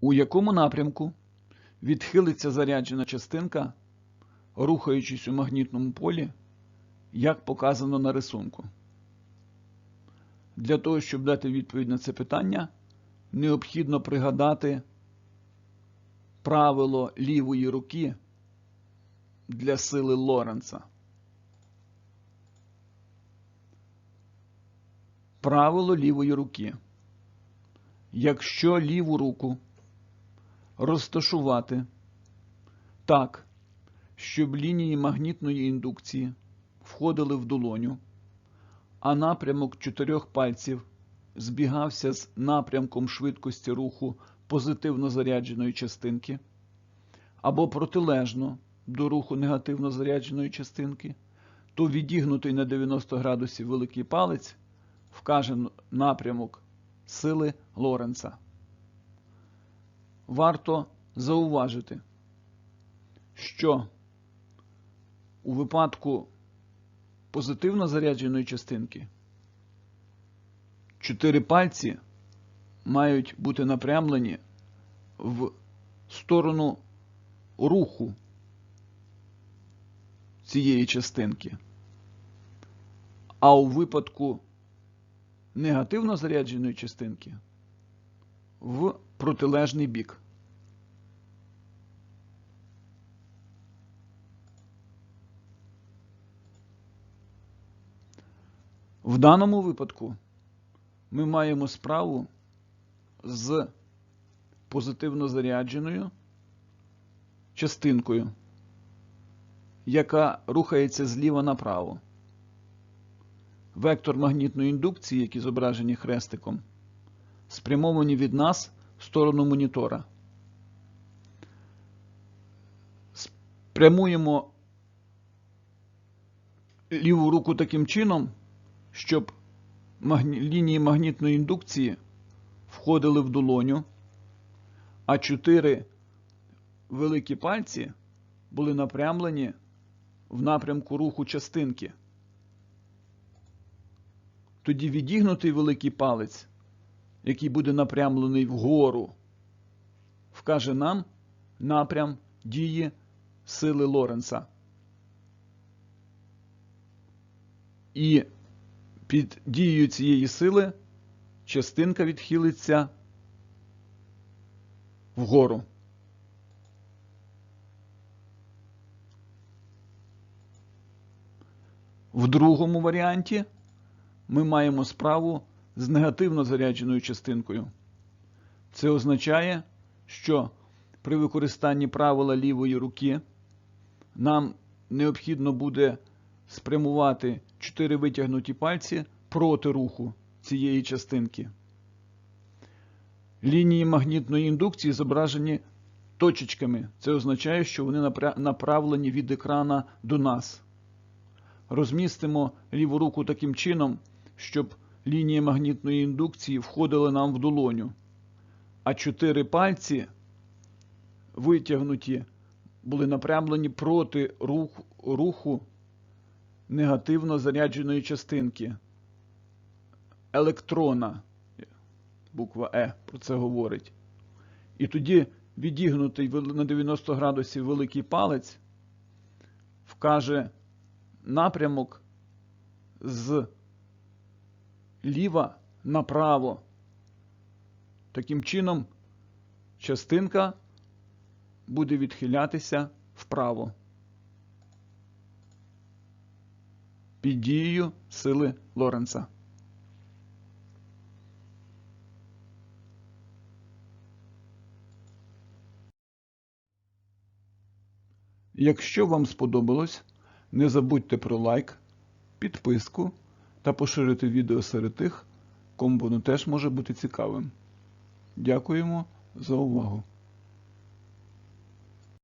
У якому напрямку відхилиться заряджена частинка, рухаючись у магнітному полі, як показано на рисунку? Для того, щоб дати відповідь на це питання, необхідно пригадати правило лівої руки для сили Лоренца. Правило лівої руки. Якщо ліву руку розташувати так, щоб лінії магнітної індукції входили в долоню, а напрямок чотирьох пальців збігався з напрямком швидкості руху позитивно зарядженої частинки, або протилежно до руху негативно зарядженої частинки, то відігнутий на 90 градусів великий палець вкаже напрямок сили Лоренца. Варто зауважити, що у випадку позитивно зарядженої частинки чотири пальці мають бути напрямлені в сторону руху цієї частинки. А у випадку негативно зарядженої частинки в протилежний бік. В даному випадку ми маємо справу з позитивно зарядженою частинкою, яка рухається зліва направо. Вектор магнітної індукції, які зображені хрестиком, спрямовані від нас в сторону монітора. Спрямуємо ліву руку таким чином, щоб лінії магнітної індукції входили в долоню, а чотири великі пальці були напрямлені в напрямку руху частинки. Тоді відігнутий великий палець, який буде напрямлений вгору, вкаже нам напрям дії сили Лоренца. І під дією цієї сили частинка відхилиться вгору. В другому варіанті ми маємо справу з негативно зарядженою частинкою. Це означає, що при використанні правила лівої руки нам необхідно буде спрямувати чотири витягнуті пальці проти руху цієї частинки. Лінії магнітної індукції зображені точечками. Це означає, що вони направлені від екрана до нас. Розмістимо ліву руку таким чином, щоб лінії магнітної індукції входили нам в долоню, а чотири пальці витягнуті були напрямлені проти руху негативно зарядженої частинки. Електрона, буква Е про це говорить. І тоді відігнутий на 90 градусів великий палець вкаже напрямок з ліва направо. Таким чином, частинка буде відхилятися вправо. Під дією сили Лоренца. Якщо вам сподобалось, не забудьте про лайк, підписку та поширити відео серед тих, кому воно теж може бути цікавим. Дякуємо за увагу!